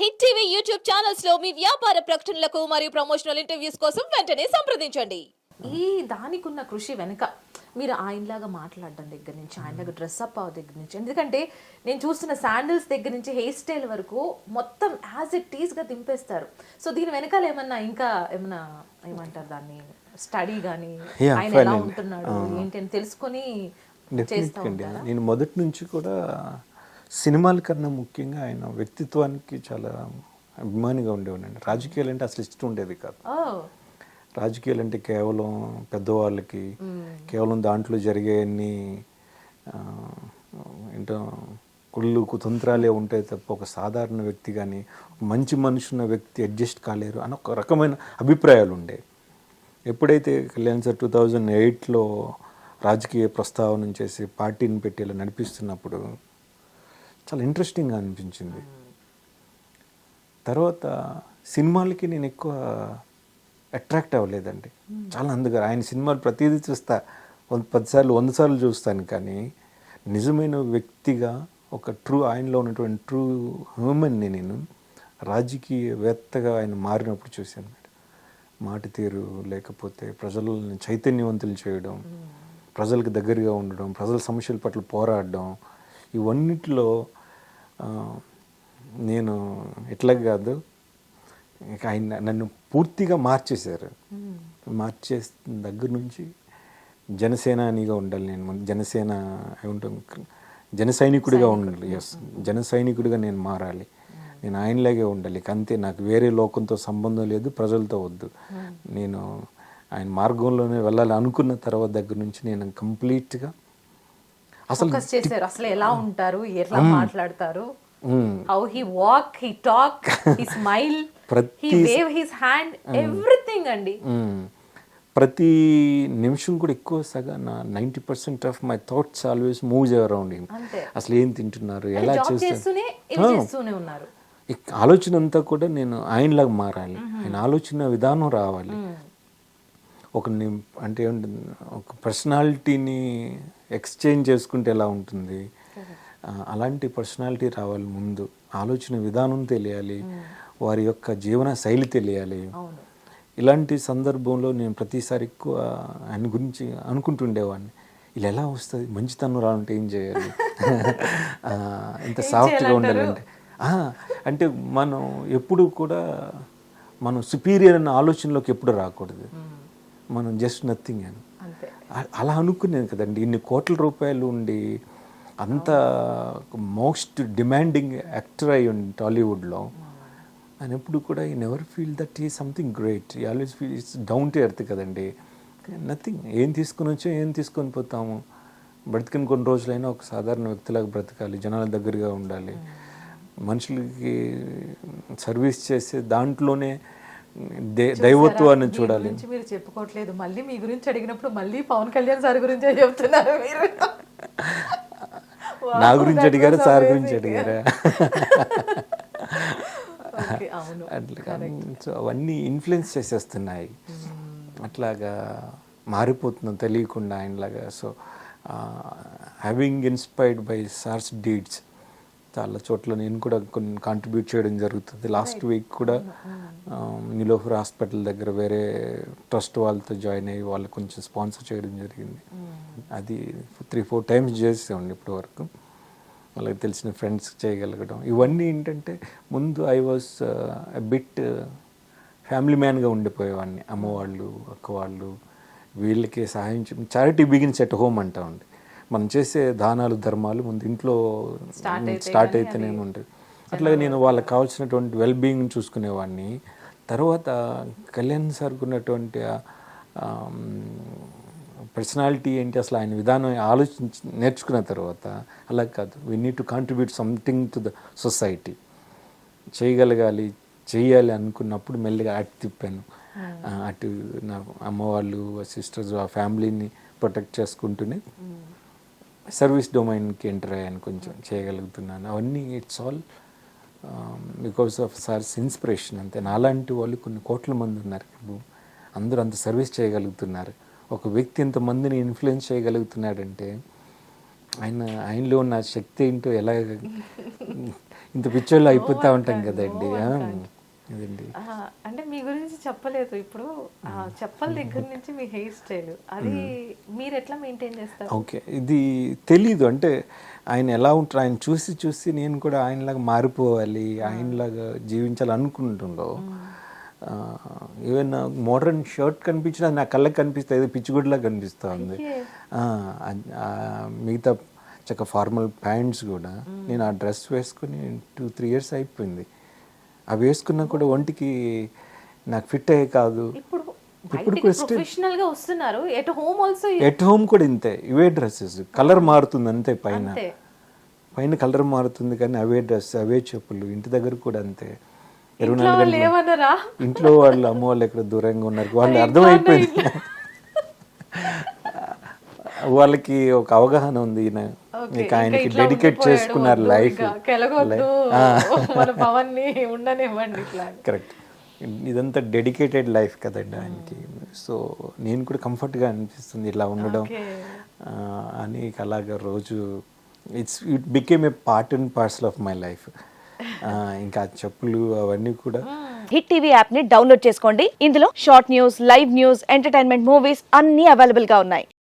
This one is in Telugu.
హిట్ టీవీ యూట్యూబ్ ఛానల్స్లో మీ వ్యాపార ప్రకటనలకు మరియు ప్రమోషనల్ ఇంటర్వ్యూస్ కోసం వెంటనే సంప్రదించండి. ఈ దానికి ఉన్న కృషి వెనుక మీరు ఆయనలాగా మాట్లాడడం దగ్గర నుంచి ఆయనలాగా డ్రెస్ అప్ అవ్వ దగ్గర నుంచి. ఎందుకంటే నేను చూస్తున్న శాండిల్స్ దగ్గర నుంచి హెయిర్ స్టైల్ వరకు మొత్తం యాజ్ ఇట్గా దింపేస్తారు. సో దీని వెనకాల ఏమన్నా ఇంకా ఏమన్నా ఏమంటారు దాన్ని? స్టడీ కానీ ఆయన ఎలా. ఉంటున్నాడు ఏంటి అని తెలుసుకొని నేను మొదటి నుంచి కూడా సినిమాల కన్నా ముఖ్యంగా ఆయన వ్యక్తిత్వానికి చాలా అభిమానిగా ఉండేవాడిని రాజకీయాలు అంటే అసలు ఇష్టం ఉండేది కాదు. రాజకీయాలు అంటే కేవలం పెద్దవాళ్ళకి కేవలం దాంట్లో జరిగేవన్నీ ఏంటో కుళ్ళు కుతంత్రాలే ఉంటాయి తప్ప ఒక సాధారణ వ్యక్తి కానీ మంచి మనిషి ఉన్న వ్యక్తి అడ్జస్ట్ కాలేరు అని ఒక రకమైన అభిప్రాయాలు ఉండేవి. ఎప్పుడైతే కళ్యాణ్ సార్ టూ థౌజండ్ ఎయిట్లో రాజకీయ ప్రస్తావన చేసి పార్టీని పెట్టి ఇలా నడిపిస్తున్నప్పుడు చాలా ఇంట్రెస్టింగ్గా అనిపించింది. తర్వాత సినిమాలకి నేను ఎక్కువ అట్రాక్ట్ అవ్వలేదండి. చాలా అందుగా ఆయన సినిమాలు ప్రతిదీ చూస్తా. వంద పదిసార్లు వంద సార్లు చూస్తాను కానీ నిజమైన వ్యక్తిగా ఒక ట్రూ ఆయనలో ఉన్నటువంటి ట్రూ హ్యూమన్ని నేను రాజకీయవేత్తగా ఆయన మారినప్పుడు చూశాను. మేడం మాట తీరు లేకపోతే ప్రజలని చైతన్యవంతులు చేయడం ప్రజలకు దగ్గరగా ఉండడం ప్రజల సమస్యల పట్ల పోరాడడం ఇవన్నిటిలో నేను ఎట్లా కాదు ఇక ఆయన నన్ను పూర్తిగా మార్చేశారు. మార్చే దగ్గర నుంచి జనసేనానిగా ఉండాలి నేను. జనసేన ఉంటాం జన సైనికుడిగా ఉండాలి. ఎస్ జన సైనికుడిగా నేను మారాలి. నేను ఆయనలాగే ఉండాలి. అంతే. నాకు వేరే లోకంతో సంబంధం లేదు ప్రజలతో వద్దు. నేను ఆయన మార్గంలోనే వెళ్ళాలి అనుకున్న తర్వాత దగ్గర నుంచి నేను కంప్లీట్గా అసలు చేశారు అసలు ఎలా ఉంటారు? ఎట్లా మాట్లాడతారు. How he walk he talk he smile he ప్రతి వేవ్ హిస్ హ్యాండ్ ఎవ్రీథింగ్ అండి. ప్రతి నిమిషం కూడా ఎక్కువ సగా నా ninety percent of my thoughts always moves around him. అసలు ఏం తింటున్నారు? ఎలా జాబ్ చేస్తారు? చేస్తూనే ఇవి చేస్తూనే ఉన్నారు. ఈ ఆలోచన అంతా కూడా నేను ఆయనలాగా మారాలి. ఆయన ఆలోచన విధానం రావాలి. ఒక అంటే ఒక పర్సనాలిటీని ఎక్స్చేంజ్ చేసుకుంటే ఎలా ఉంటుంది? అలాంటి పర్సనాలిటీ రావాలి ముందు. ఆలోచన విధానం తెలియాలి. వారి యొక్క జీవన శైలి తెలియాలి. ఇలాంటి సందర్భంలో నేను ప్రతిసారి ఎక్కువ ఆయన గురించి అనుకుంటుండేవాడిని. ఇలా ఎలా వస్తుంది? మంచితనం రావాలంటే ఏం చేయాలి? ఇంత సాఫ్ట్గా ఉండాలంటే. అంటే మనం ఎప్పుడు కూడా మనం సుపీరియర్ అన్న ఆలోచనలోకి ఎప్పుడు రాకూడదు. మనం జస్ట్ నథింగ్ అని. అలా అనుకునేది కదండి. ఇన్ని కోట్ల రూపాయలు ఉండి అంత మోస్ట్ డిమాండింగ్ యాక్టర్ అయి ఉండి టాలీవుడ్లో ఆయన ఎప్పుడు కూడా ఈ నెవర్ ఫీల్ దట్ ఈ సంథింగ్ గ్రేట్ ఈ always feel it's down to earth కదండి. నథింగ్ ఏం తీసుకుని వచ్చో ఏం తీసుకొని పోతాము? బ్రతికిన కొన్ని రోజులైనా ఒక సాధారణ వ్యక్తిలాగా బ్రతకాలి జనాల దగ్గరగా ఉండాలి. మనుషులకి సర్వీస్ చేసే దాంట్లోనే దైవత్వాన్ని చూడాలి. మీరు చెప్పుకోవట్లేదు మళ్ళీ మీ గురించి అడిగినప్పుడు మళ్ళీ పవన్ కళ్యాణ్ సార్ గురించే చెప్తున్నారు మీరు. నా గురించి అడిగారా? సార్. గురించి అడిగారా? అట్లా సో అవన్నీ ఇన్ఫ్లుయెన్స్ చేసేస్తున్నాయి. అట్లాగా మారిపోతున్నాం తెలియకుండా ఆయనలాగా. So having inspired by sir's deeds చాలా చోట్ల నేను కూడా కొన్ని కాంట్రిబ్యూట్ చేయడం జరుగుతుంది. లాస్ట్ వీక్ కూడా నిలోఫర్ హాస్పిటల్ దగ్గర వేరే ట్రస్ట్ వాళ్ళతో జాయిన్ అయ్యి వాళ్ళు కొంచెం స్పాన్సర్ చేయడం జరిగింది. అది త్రీ ఫోర్ టైమ్స్ చేసామండి ఇప్పటి వరకు. వాళ్ళకి తెలిసిన ఫ్రెండ్స్ చేయగలగడం. ఇవన్నీ ఏంటంటే ముందు ఐ వాజ్ బిట్ ఫ్యామిలీ మ్యాన్గా ఉండిపోయేవాడిని. అమ్మవాళ్ళు అక్క వాళ్ళు వీళ్ళకి సహాయం చారిటీ బిగిన్స్ ఎట్ హోమ్ అంటామండి మనం చేసే దానాలు ధర్మాలు ముందు ఇంట్లో స్టార్ట్ అయితేనే ఉంటుంది అట్లాగే నేను వాళ్ళకి కావాల్సినటువంటి వెల్ బీయింగ్ చూసుకునేవాడిని. తర్వాత కళ్యాణ్ సార్కు ఉన్నటువంటి పర్సనాలిటీ ఏంటి అసలు ఆయన విధానం ఆలోచించి నేర్చుకున్న తర్వాత అలా కాదు. We need to contribute something to the society చేయగలగాలి చేయాలి అనుకున్నప్పుడు మెల్లిగా అటు తిప్పాను. ఆ, అటు నా అమ్మ వాళ్ళు సిస్టర్స్ ఆ ఫ్యామిలీని ప్రొటెక్ట్ చేసుకుంటూనే సర్వీస్ డొమైన్కి ఎంటర్ అయ్యాను కొంచెం చేయగలుగుతున్నాను. అవన్నీ it's all because of sir's inspiration అంతే. నాలాంటి వాళ్ళు కొన్ని కోట్ల మంది ఉన్నారు ఇప్పుడు అందరూ అంత సర్వీస్ చేయగలుగుతున్నారు. ఒక వ్యక్తి ఇంతమందిని ఇన్ఫ్లుయెన్స్ చేయగలుగుతున్నాడంటే ఆయన ఆయనలో ఉన్న శక్తి ఏంటో ఎలా ఇంత పిచ్చోళ్ళు అయిపోతూ ఉంటాం కదండి. అంటే మీ గురించి చెప్పలేదు ఇప్పుడు. చెప్పల దగ్గర నుంచి మీ హెయిర్ స్టైల్. అది మీరు ఎట్లా మెయింటైన్ చేస్తారు? ఓకే. ఇది తెలీదు. అంటే ఆయన ఎలా ఉంటారు? ఆయన చూసి చూసి నేను కూడా ఆయనలాగా మారిపోవాలి ఆయనలాగా జీవించాలి అనుకుంటుండో ఏమైనా మోడర్న్ షర్ట్ కనిపించినా నా కళ్ళకి కనిపిస్తే ఏదో పిచ్చిగుడ్లా కనిపిస్తూ ఉంది. ఆ, అద్- ఆ, మిగతా చక్క ఫార్మల్ ప్యాంట్స్ కూడా నేను ఆ డ్రెస్ వేసుకుని టూ త్రీ ఇయర్స్ అయిపోయింది. అవి వేసుకున్నా కూడా ఒంటికి నాకు ఫిట్ అయ్యే కాదు. ఇప్పుడు ప్రొఫెషనల్గా వస్తున్నారు. At home also at home కూడా ఇంతే. ఇవే డ్రెస్సెస్ కలర్ మారుతుంది అంతే పైన. పైన కలర్ మారుతుంది కానీ అవే డ్రెస్ అవే చెప్పులు. ఇంటి దగ్గర కూడా అంతే. ఇరవై ఇంట్లో నాలుగు ఇంట్లో వాళ్ళు అమ్మ వాళ్ళు ఎక్కడ దూరంగా ఉన్నారు? వాళ్ళు అర్థమైపోయింది వాళ్ళకి ఒక అవగాహన ఉంది ఇక ఆయనకి డెడికేట్ చేసుకున్నారు లైఫ్ మన పవన్ని ఉండనివ్వండి ఇట్లా. కరెక్ట్ ఇదంతా డెడికేటెడ్ లైఫ్ కదండి ఆయనకి. సో నేను కూడా కంఫర్ట్గా అనిపిస్తుంది ఇలా ఉండడం. అని అలాగా రోజు it's it became a part and parcel of my life ఇంకా చెప్పులు అవన్నీ కూడా. హిట్ టీవీ యాప్ని డౌన్లోడ్ చేసుకోండి. ఇందులో short news live news entertainment movies అన్ని అవైలబుల్గా ఉన్నాయి.